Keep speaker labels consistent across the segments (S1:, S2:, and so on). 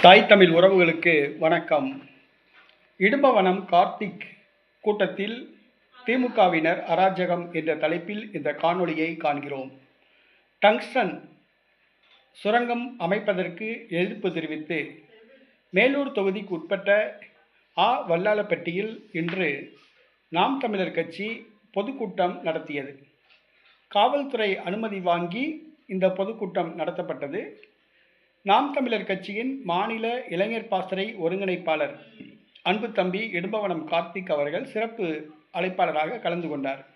S1: தாய் தமிழ் உறவுகளுக்கு வணக்கம். இடும்பவனம் கார்த்திக் கூட்டத்தில் திமுகவினர் அராஜகம் என்ற தலைப்பில் இந்த காணொளியை காண்கிறோம். டங்ஸ்டன் சுரங்கம் அமைப்பதற்கு எதிர்ப்பு தெரிவித்து மேலூர் தொகுதிக்கு உட்பட்ட ஆ. வல்லாளப்பட்டியில் இன்று நாம் தமிழர் கட்சி பொதுக்கூட்டம் நடத்தியது. காவல்துறை அனுமதி வாங்கி இந்த பொதுக்கூட்டம் நடத்தப்பட்டது. நாம் தமிழர் கட்சியின் மாநில இளைஞர் பாசறை ஒருங்கிணைப்பாளர் அன்பு தம்பி இடும்பவனம் கார்த்திக் அவர்கள் சிறப்பு அழைப்பாளராக கலந்து கொண்டார்.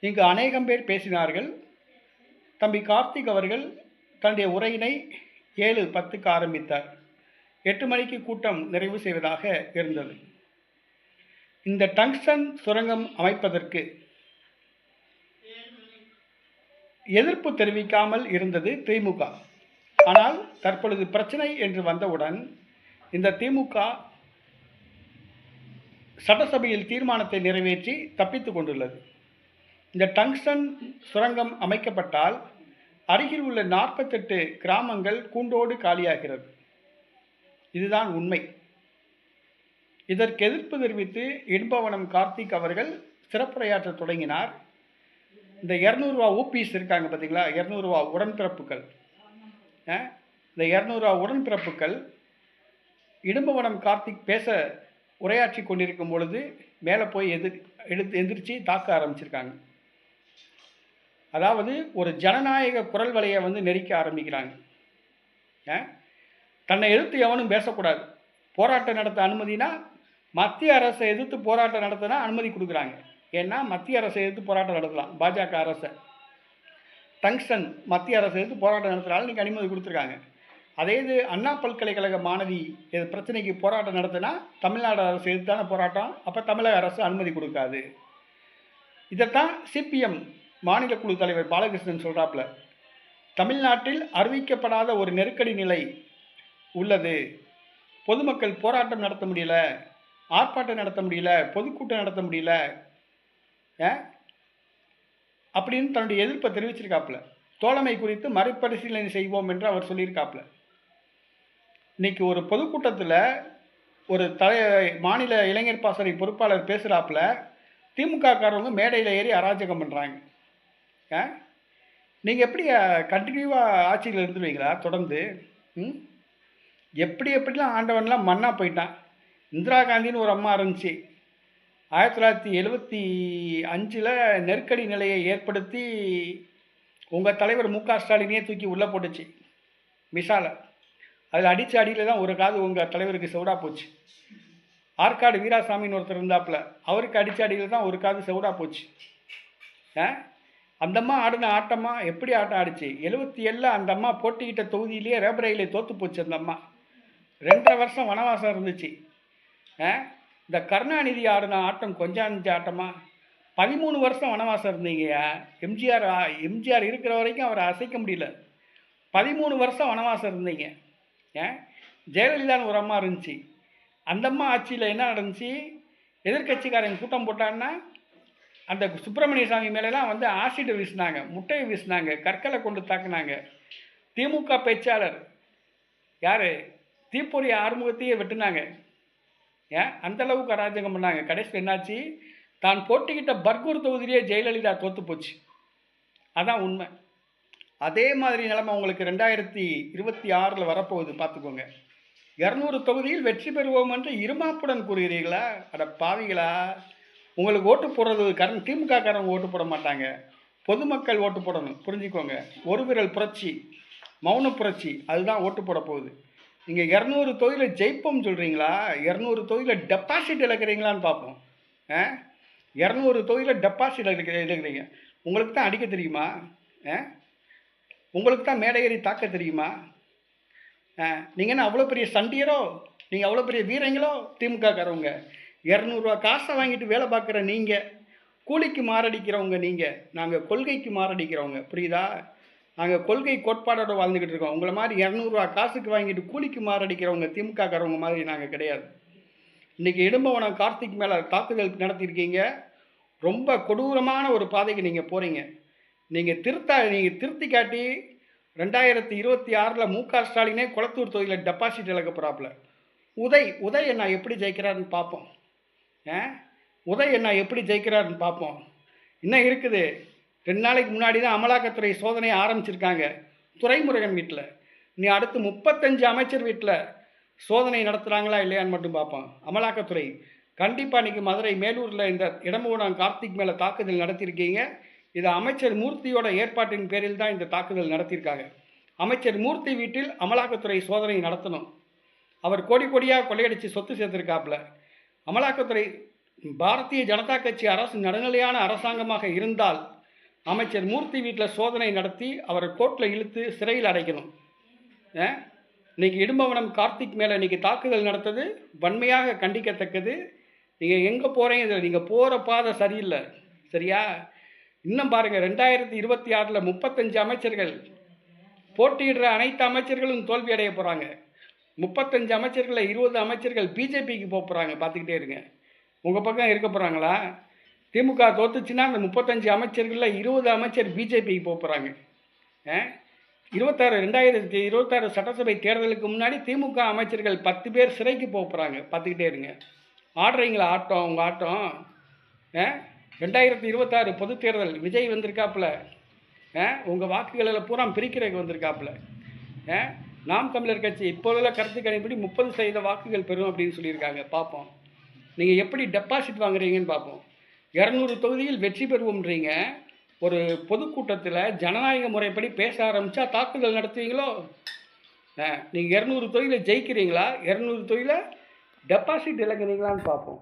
S1: இங்கு அநேகம் பேர் பேசினார்கள். தம்பி கார்த்திக் அவர்கள் தன்னுடைய உரையினை ஏழு பத்துக்கு ஆரம்பித்தார். எட்டு மணிக்கு கூட்டம் நிறைவு செய்வதாக இருந்தது. இந்த டங்ஸ்டன் சுரங்கம் அமைப்பதற்கு எதிர்ப்பு தெரிவிக்காமல் இருந்தது திமுக ஆனால் தற்பொழுது பிரச்சனை என்று வந்தவுடன் இந்த திமுக சட்டசபையில் தீர்மானத்தை நிறைவேற்றி தப்பித்து கொண்டுள்ளது. இந்த டங்ஸ்டன் சுரங்கம் அமைக்கப்பட்டால் அருகில் உள்ள நாற்பத்தெட்டு கிராமங்கள் கூண்டோடு காலியாகிறது. இதுதான் உண்மை. இதற்கு எதிர்ப்பு தெரிவித்து இன்பவனம் கார்த்திக் அவர்கள் சிறப்புரையாற்ற தொடங்கினார். இந்த இரநூறுவா ஓபிஎஸ் இருக்காங்க பார்த்தீங்களா இரநூறுவா உடன்பிறப்புகள். இந்த இரநூறுவா உடன்பிறப்புகள் இடும்பவனம் கார்த்திக் பேச உரையாற்றி கொண்டிருக்கும் பொழுது மேலே போய் எதிர் எடுத்து எந்திரிச்சு தாக்க ஆரம்பிச்சிருக்காங்க. அதாவது ஒரு ஜனநாயக குரல் வலையை வந்து நெரிக்க ஆரம்பிக்கிறாங்க. தன்னை எதிர்த்து எவனும் பேசக்கூடாது. போராட்டம் நடத்த அனுமதினா மத்திய அரசை எதிர்த்து போராட்டம் நடத்தினா அனுமதி கொடுக்குறாங்க. ஏன்னா மத்திய அரசை எதிர்த்து போராட்டம் நடத்தலாம். பாஜக அரசை. டங்ஸ்டன் மத்திய அரசு எதிர்த்து போராட்டம் நடத்துகிறாலும் நீங்கள் அனுமதி கொடுத்துருக்காங்க. அதே இது அண்ணா பல்கலைக்கழக மாணவி இது பிரச்சனைக்கு போராட்டம் நடத்தினா தமிழ்நாடு அரசு எதிர்த்தான போராட்டம். அப்போ தமிழக அரசு அனுமதி கொடுக்காது. இதைத்தான் சிபிஎம் மாநில குழு தலைவர் பாலகிருஷ்ணன் சொல்கிறாப்புல தமிழ்நாட்டில் அறிவிக்கப்படாத ஒரு நெருக்கடி நிலை உள்ளது. பொதுமக்கள் போராட்டம் நடத்த முடியல. ஆர்ப்பாட்டம் நடத்த முடியல. பொதுக்கூட்டம் நடத்த முடியல. அப்படின்னு தன்னுடைய எதிர்ப்பை தெரிவிச்சிருக்காப்புல. தோழமை குறித்து மறுபரிசீலனை செய்வோம் என்று அவர் சொல்லியிருக்காப்புல. இன்னைக்கு ஒரு பொதுக்கூட்டத்தில் ஒரு தலை மாநில இளைஞர் பாசறை பொறுப்பாளர் பேசுகிறாப்புல திமுக காரவங்க மேடையில் ஏறி அராஜகம் பண்ணுறாங்க ஆ? நீங்கள் எப்படி கண்டினியூவாக ஆட்சியில் இருந்துருவீங்களா தொடர்ந்து? ம்? எப்படி எப்படிலாம் ஆண்டவன்லாம் மண்ணாக போயிட்டான். இந்திரா காந்தின்னு ஒரு அம்மா இருந்துச்சு. ஆயிரத்தி தொள்ளாயிரத்தி எழுபத்தி அஞ்சில் நெருக்கடி நிலையை ஏற்படுத்தி உங்கள் தலைவர் மு க ஸ்டாலினையே தூக்கி உள்ளே போட்டுச்சு மிசால. அதில் அடித்த அடியில் தான் ஒரு காது உங்கள் தலைவருக்கு செவடா போச்சு. ஆற்காடு வீராசாமின்னு ஒருத்தர் இருந்தாப்புல அவருக்கு அடித்த அடியில் தான் ஒரு காது செவடா போச்சு. ஆ? அந்தம்மா ஆடின ஆட்டமா எப்படி ஆட்டம் ஆடிச்சு? எழுபத்தி ஏழில் அந்த அம்மா போட்டிக்கிட்ட தொகுதியிலேயே ரேபரையிலே தோற்று போச்சு அந்த அம்மா. ரெண்டரை வருஷம் வனவாசம் இருந்துச்சு. ஆ? இந்த கருணாநிதி ஆடின ஆட்டம் கொஞ்சம் அஞ்சு ஆட்டமா? பதிமூணு வருஷம் வனவாசம் இருந்தீங்கய்யா எம்ஜிஆர் ஆ- எம்ஜிஆர் இருக்கிற வரைக்கும் அவரை அசைக்க முடியல. பதிமூணு வருஷம் வனவாசம் இருந்தீங்க. ஏன்? ஜெயலலிதான்னு ஒரு அம்மா இருந்துச்சு. அந்த அம்மா ஆட்சியில் என்ன நடந்துச்சு? எதிர்க்கட்சிக்காரங்க கூட்டம் போட்டான்னா அந்த சுப்பிரமணிய சாமி மேலெல்லாம் வந்து ஆசிட் வீசினாங்க. முட்டையை வீசினாங்க. கற்களை கொண்டு தாக்குனாங்க. திமுக பேச்சாளர் யார்? தீப்பொறி ஆறுமுகத்தையே வெட்டினாங்க. ஏன்? அந்தளவுக்கு அராஜகம் பண்ணாங்க. கடைசியில் என்னாச்சு? தான் போட்டிக்கிட்ட பர்கூர் தொகுதியிலேயே ஜெயலலிதா தோத்து போச்சு. அதான் உண்மை. அதே மாதிரி நிலைமை உங்களுக்கு ரெண்டாயிரத்தி இருபத்தி ஆறில் வரப்போகுது. பார்த்துக்கோங்க. இரநூறு தொகுதியில் வெற்றி பெறுவோம் என்று இருமாப்புடன் கூறுகிறீர்களா? அட பாவிகளா. உங்களுக்கு ஓட்டு போடுறது கரண் திமுக காரங்க ஓட்டு போட மாட்டாங்க. பொதுமக்கள் ஓட்டு போடணும். புரிஞ்சுக்கோங்க. ஒரு விரல் புரட்சி மௌன புரட்சி அதுதான் ஓட்டு போட போகுது. நீங்கள் இரநூறு தொகுதியில் ஜெயிப்போம் சொல்கிறீங்களா இரநூறு தொகுதியில் டெபாசிட் இழக்கிறீங்களான்னு பார்ப்போம். ஆ? இரநூறு தொகுதியில் டெபாசிட் இழக்க இழக்கிறீங்க. உங்களுக்கு தான் அடிக்க தெரியுமா? ஆ? உங்களுக்கு தான் மேடையேறி தாக்க தெரியுமா? நீங்கள் என்ன அவ்வளோ பெரிய சண்டியரோ? நீங்கள் அவ்வளோ பெரிய வீரங்களோ? திமுக காரவங்க இரநூறுவா காசை வாங்கிட்டு வேலை பார்க்குற நீங்கள் கூலிக்கு மாரடிக்கிறவங்க நீங்கள் நாங்கள் கொள்கைக்கு மாரடிக்கிறவங்க. புரியுதா? நாங்கள் கொள்கை கோட்பாடோட வாழ்ந்துக்கிட்டு இருக்கோம். உங்களை மாதிரி இரநூறுவா காசுக்கு வாங்கிட்டு கூலிக்கு மாரடிக்கிறவங்க திமுக காரவங்க மாதிரி நாங்கள் கிடையாது. இன்றைக்கி இடும்பவனம் கார்த்திக் மேலே தாக்குதல் நடத்தியிருக்கீங்க. ரொம்ப கொடூரமான ஒரு பாதைக்கு நீங்கள் போகிறீங்க நீங்கள் திருத்தா நீங்கள் திருத்தி காட்டி ரெண்டாயிரத்தி இருபத்தி ஆறில் மு க ஸ்டாலினே குளத்தூர் தொகுதியில் டெபாசிட் இழக்க போகிறாப்புல உதய் உதய் என்ன எப்படி ஜெயிக்கிறாருன்னு பார்ப்போம். ஆ? உதய் என்ன எப்படி ஜெயிக்கிறாருன்னு பார்ப்போம். இன்னும் இருக்குது. ரெண்டு நாளைக்கு முன்னாடி தான் அமலாக்கத்துறை சோதனையை ஆரம்பிச்சிருக்காங்க. துறைமுருகன் வீட்டில் நீ அடுத்து முப்பத்தஞ்சு அமைச்சர் வீட்டில் சோதனை நடத்துகிறாங்களா இல்லையான்னு மட்டும் பார்ப்போம். அமலாக்கத்துறை. கண்டிப்பாக இன்றைக்கி மதுரை மேலூரில் இந்த இடமூடம் கார்த்திக் மேலே தாக்குதல் நடத்தியிருக்கீங்க இது அமைச்சர் மூர்த்தியோட ஏற்பாட்டின் பேரில் தான் இந்த தாக்குதல் நடத்தியிருக்காங்க அமைச்சர் மூர்த்தி வீட்டில் அமலாக்கத்துறை சோதனை நடத்தணும். அவர் கோடி கோடியாக கொள்ளையடித்து சொத்து சேர்த்துருக்காப்புல. அமலாக்கத்துறை பாரதிய ஜனதா கட்சி அரசு நடுநிலையான அரசாங்கமாக இருந்தால் அமைச்சர் மூர்த்தி வீட்டில் சோதனை நடத்தி அவரை கோர்ட்டில் இழுத்து சிறையில் அடைக்கணும். இன்றைக்கி இன்னைக்கு இடும்பவனம் கார்த்திக் மேலே இன்றைக்கி தாக்குதல் நடத்தது. வன்மையாக கண்டிக்கத்தக்கது. நீங்கள் எங்கே போகிறீங்க இதில் நீங்கள் போகிற பாதை சரியில்லை. சரியா? இன்னும் பாருங்கள் ரெண்டாயிரத்தி இருபத்தி ஆறில் முப்பத்தஞ்சு அமைச்சர்கள் போட்டியிடுற அனைத்து அமைச்சர்களும் தோல்வி அடைய போகிறாங்க முப்பத்தஞ்சு அமைச்சர்களில் இருபது அமைச்சர்கள் பிஜேபிக்கு போக போகிறாங்க பார்த்துக்கிட்டே இருங்க. உங்கள் பக்கம் இருக்க போகிறாங்களா திமுக தோத்துச்சுன்னா அந்த முப்பத்தஞ்சு அமைச்சர்களில் இருபது அமைச்சர் பிஜேபிக்கு போகிறாங்க இருபத்தாறு ரெண்டாயிரத்தி இருபத்தாறு சட்டசபை தேர்தலுக்கு முன்னாடி திமுக அமைச்சர்கள் பத்து பேர் சிறைக்கு போகிறாங்க பார்த்துக்கிட்டே இருங்க. ஆடுறீங்களா? ஆட்டம் உங்கள் ஆட்டம். ஆ? ரெண்டாயிரத்தி இருபத்தாறு பொதுத் தேர்தல் விஜய் வந்திருக்காப்புல. உங்கள் வாக்குகளில் பூரா பிரிக்கிறதுக்கு வந்திருக்காப்புல. ஆ? நாம் தமிழர் கட்சி இப்போதெல்லாம் கருத்து கணிப்படி முப்பது சதவீத வாக்குகள் பெறும் அப்படின்னு சொல்லியிருக்காங்க. பார்ப்போம். நீங்கள் எப்படி டெபாசிட் வாங்குறீங்கன்னு பார்ப்போம். இரநூறு தொகுதியில் வெற்றி பெறுவோம்ன்றீங்க. ஒரு பொதுக்கூட்டத்தில் ஜனநாயக முறைப்படி பேச ஆரம்பித்தா தாக்குதல் நடத்துவீங்களோ? நீங்கள் இரநூறு தொகுதியில் ஜெயிக்கிறீங்களா? இரநூறு தொகுதியில் டெபாசிட் இழக்கிறீங்களான்னு பார்ப்போம்.